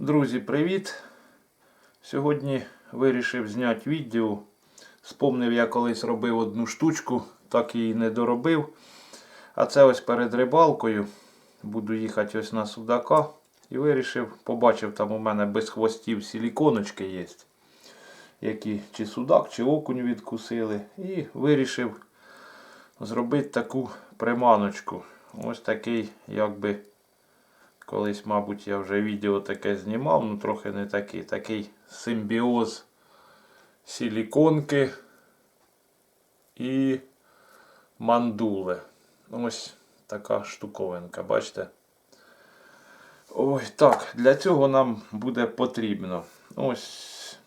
Друзі, привіт! Сьогодні вирішив зняти відео. Спомнив, я колись робив одну штучку, так її не доробив. А це ось перед рибалкою. Буду їхати ось на судака. І вирішив, побачив, там у мене без хвостів силіконочки є. Які чи судак, чи окунь відкусили. І вирішив зробити таку приманочку. Ось такий, якби. Колись, мабуть, я вже відео таке знімав, ну трохи не такий. Такий симбіоз силіконки і мандули. Ось така штуковинка, бачите? Ой, так, для цього нам буде потрібно ось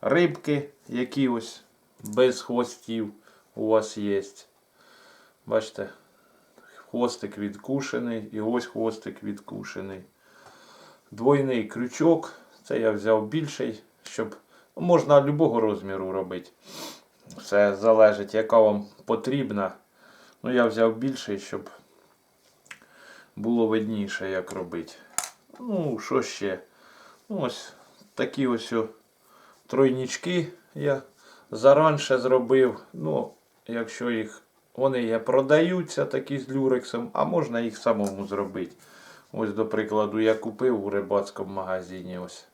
рибки, які ось без хвостів у вас є. Бачите? Хвостик відкушений і ось хвостик відкушений. Двойний крючок. Це я взяв більший, щоб можна любого розміру робити. Все залежить, яка вам потрібна. Ну, я взяв більший, щоб було видніше, як робити. Ну, що ще? Ну, ось такі ось тройнічки я заранше зробив. Ну, якщо їх вони є, продаються такі з люрексом, а можна їх самому зробити. Ось, до прикладу, я купив у рибацькому магазині ось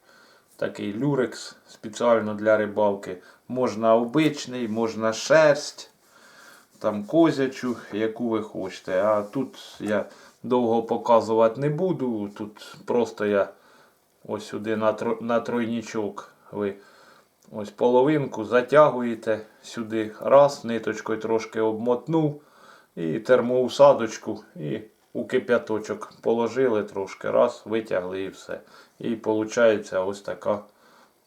такий люрекс спеціально для рибалки. Можна обичний, можна шерсть, там козячу, яку ви хочете. А тут я довго показувати не буду. Тут просто я ось сюди на, тро, на тройнічок ви Ось половинку затягуєте сюди раз, ниточкою трошки обмотнув. І термоусадочку, і у кип'яточок положили трошки, раз, витягли і все. І виходить ось така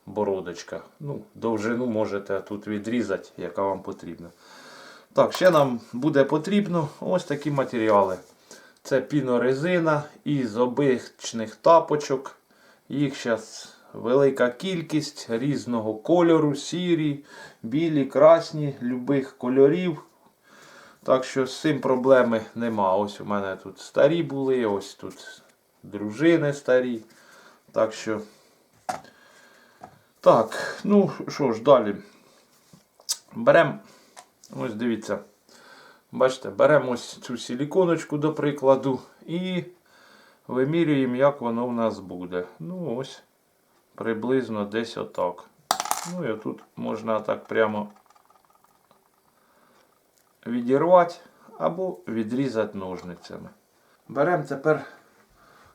бородочка. Ну, Довжину можете тут відрізати, яка вам потрібна. Так, ще нам буде потрібно ось такі матеріали. Це пінорезина із обичних тапочок. Їх зараз велика кількість різного кольору, сірі, білі, красні, любих кольорів. Так що з цим проблеми нема. Ось у мене тут старі були, ось тут дружини старі. Так що. Так, ну що ж, далі. Беремо, ось дивіться. Бачите, беремо ось цю силіконочку, до прикладу, і вимірюємо, як воно в нас буде. Ну, ось приблизно десь отак. Ну і тут можна так прямо відірвати або відрізати ножницями. Беремо тепер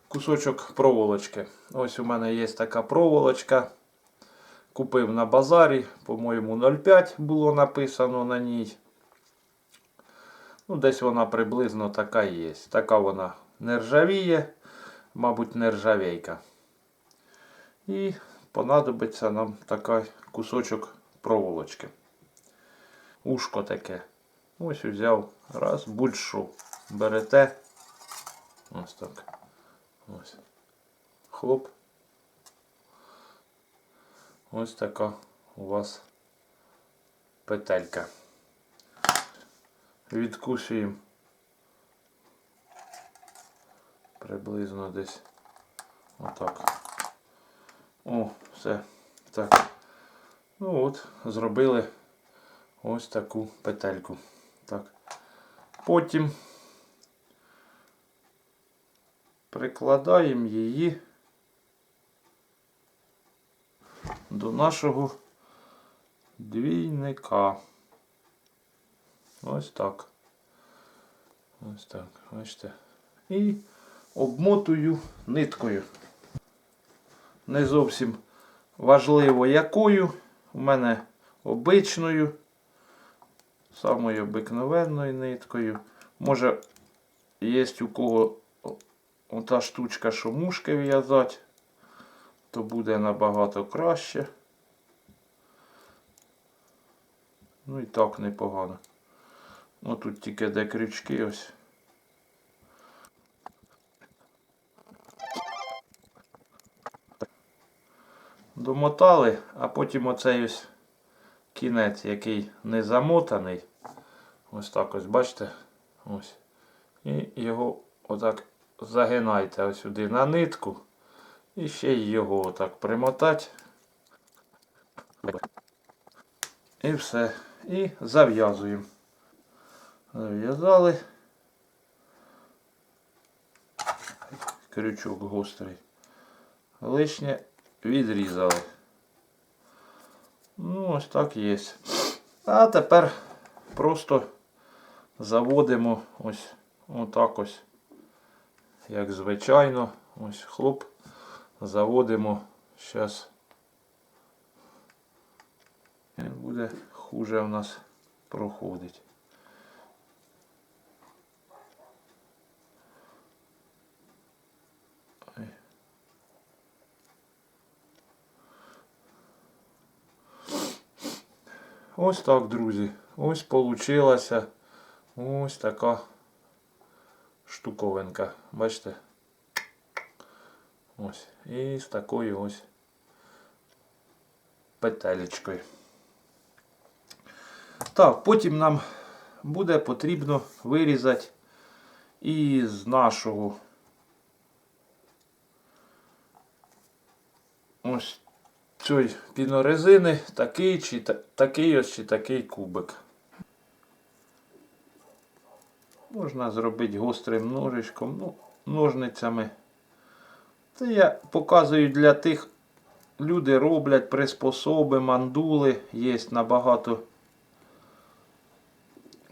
кусочок проволочки. Ось у мене є така проволочка. Купив на базарі, по-моєму, 0,5 було написано на ній. Ну, Десь вона приблизно така є. Така вона не ржавіє, мабуть, не ржавейка. І понадобиться нам такий кусочок проволочки. Ушко таке. Ось взяв. Раз, будь-що. Берете. Ось так. Ось. Хлоп. Ось така у вас петелька. Відкусуємо приблизно десь отак. О, все. Так. Ну от, зробили ось таку петельку. Так. Потім прикладаємо її до нашого двійника. Ось так. Ось так, бачите. І обмотую ниткою не зовсім важливо якою. У мене обичною, самою обикновенною ниткою. Може, є у кого ота штучка, що мушки в'язати, то буде набагато краще. Ну і так непогано. Ну тут тільки де крючки ось. Домотали, а потім оцей ось кінець, який не замотаний. Ось так ось, бачите? Ось. І його отак загинайте ось сюди на нитку. І ще його отак примотати. І все. І зав'язуємо. Зав'язали. Крючок гострий. Лишнє відрізали. Ну, ось так є. А тепер просто заводимо ось отак ось. Як звичайно. Ось хлоп. Заводимо. Зараз. Буде хуже у нас проходить. Ось так, друзі. Ось получилася ось така штуковинка. Бачите? Ось. І з такою ось петелечкою. Так, потім нам буде потрібно вирізати із нашого ось цієї пінорезини такий чи такий ось чи такий кубик. Можна зробити гострим ножичком, ну, ножницями. Це я показую для тих, люди роблять приспособи, мандули, є набагато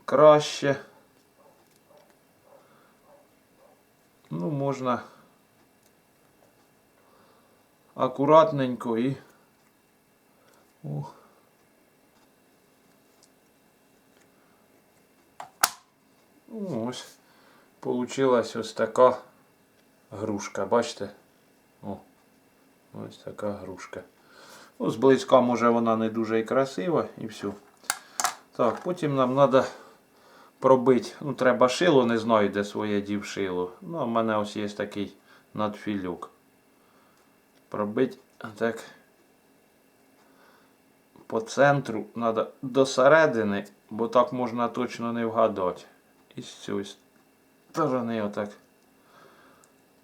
краще. Ну, можна акуратненько і. О. Ну, ось получилась ось така грушка, бачите? О, ось така грушка. Ну, зблизька може вона не дуже і красива і все. Так, потім нам треба пробити. Ну, треба шило, не знаю, де своє дів шило. Ну, а в мене ось є такий надфілюк. Пробити так. По центру треба до середини, бо так можна точно не вгадати. І з цієї сторони отак.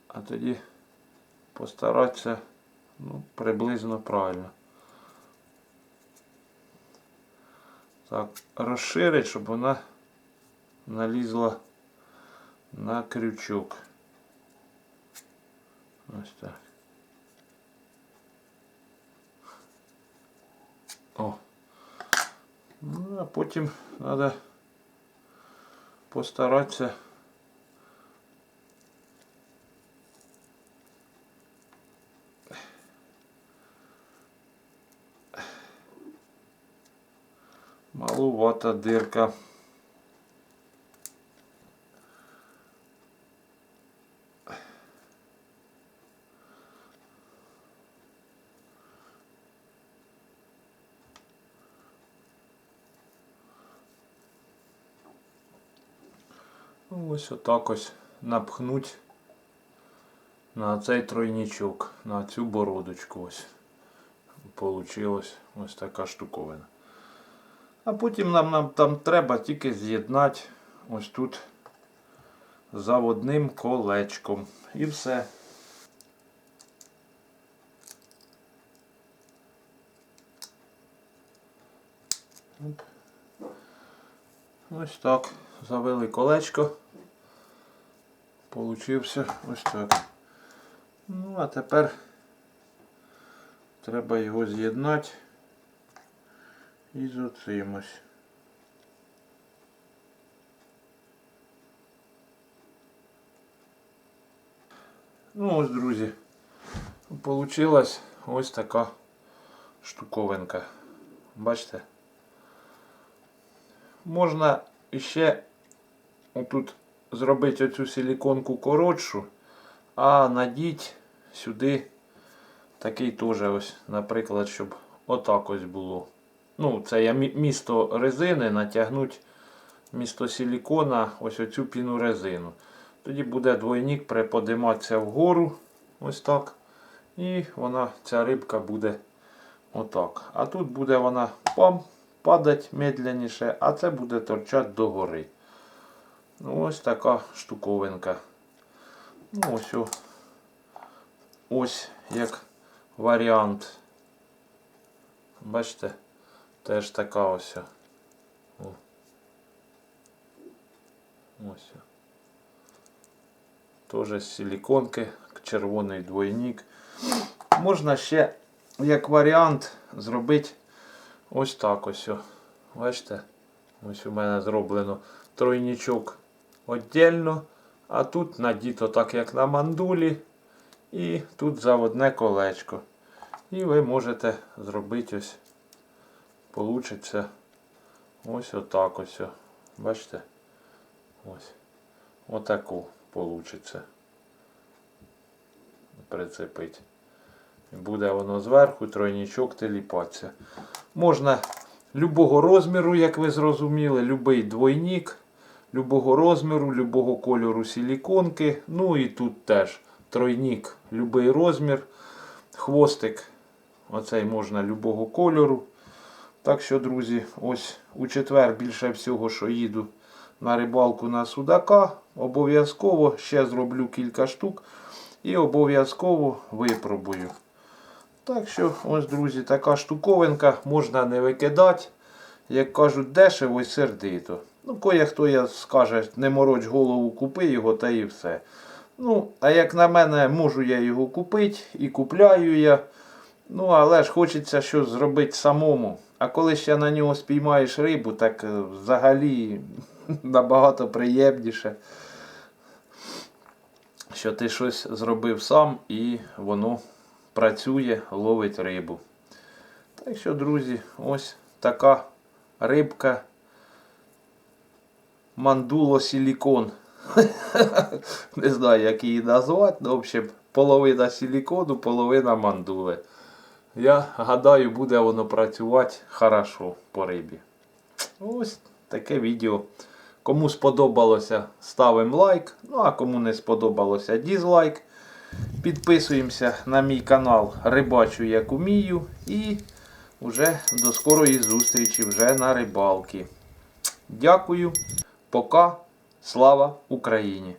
А тоді постаратися ну, приблизно правильно. Так, розширить, щоб вона налізла на крючок. Ось так. О. Ну, а потім треба постаратися малувата дирка. Ось отак ось напхнуть на цей тройнічок, на цю бородочку ось. Получилось ось така штуковина. А потім нам, нам там треба тільки з'єднати ось тут заводним колечком. І все. Ось так. Завели колечко. Получився ось так. Ну, а тепер треба його з'єднати із оцим ось. Ну ось, друзі, получилась ось така штуковинка. Бачите? Можна ще отут зробити оцю силіконку коротшу, а надіть сюди такий теж ось, наприклад, щоб отак ось було. Ну, це я місто резини натягнути місто силікона ось оцю піну резину. Тоді буде двойник приподиматися вгору, ось так. І вона, ця рибка буде отак. А тут буде вона пам, падати медленніше, а це буде торчати догори. Ну, ось така штуковинка. Ну, ось, ось як варіант. Бачите, теж така ось. Ось. Тоже з силіконки, червоний двойник. Можна ще, як варіант, зробити ось так ось. Бачите? Ось у мене зроблено тройничок віддільно, а тут надіто так, як на мандулі. І тут заводне колечко. І ви можете зробити ось. Получиться ось отак ось. Бачите? Ось. Отаку получиться. Прицепить. Буде воно зверху, тройничок теліпатися. Можна любого розміру, як ви зрозуміли, любий двойник, любого розміру, любого кольору силіконки. Ну і тут теж тройник, любий розмір, хвостик. Оцей можна любого кольору. Так що, друзі, ось у четвер більше всього, що їду на рибалку на судака. Обов'язково ще зроблю кілька штук і обов'язково випробую. Так що, ось, друзі, така штуковинка можна не викидати. Як кажуть, дешево і сердито. Ну, кое-хто я скаже, не мороч голову, купи його та і все. Ну, а як на мене, можу я його купити і купляю я. Ну, але ж хочеться щось зробити самому. А коли ще на нього спіймаєш рибу, так е, взагалі набагато приємніше, що ти щось зробив сам і воно працює, ловить рибу. Так що, друзі, ось така рибка мандуло силікон. Не знаю, як її назвати. Ну, в общем, половина силікону, половина мандули. Я гадаю, буде воно працювати хорошо по рибі. Ось таке відео. Кому сподобалося, ставимо лайк. Ну а кому не сподобалося, дізлайк. Підписуємося на мій канал Рибачу як умію. І вже до скорої зустрічі вже на рибалки. Дякую. Пока. Слава Україні!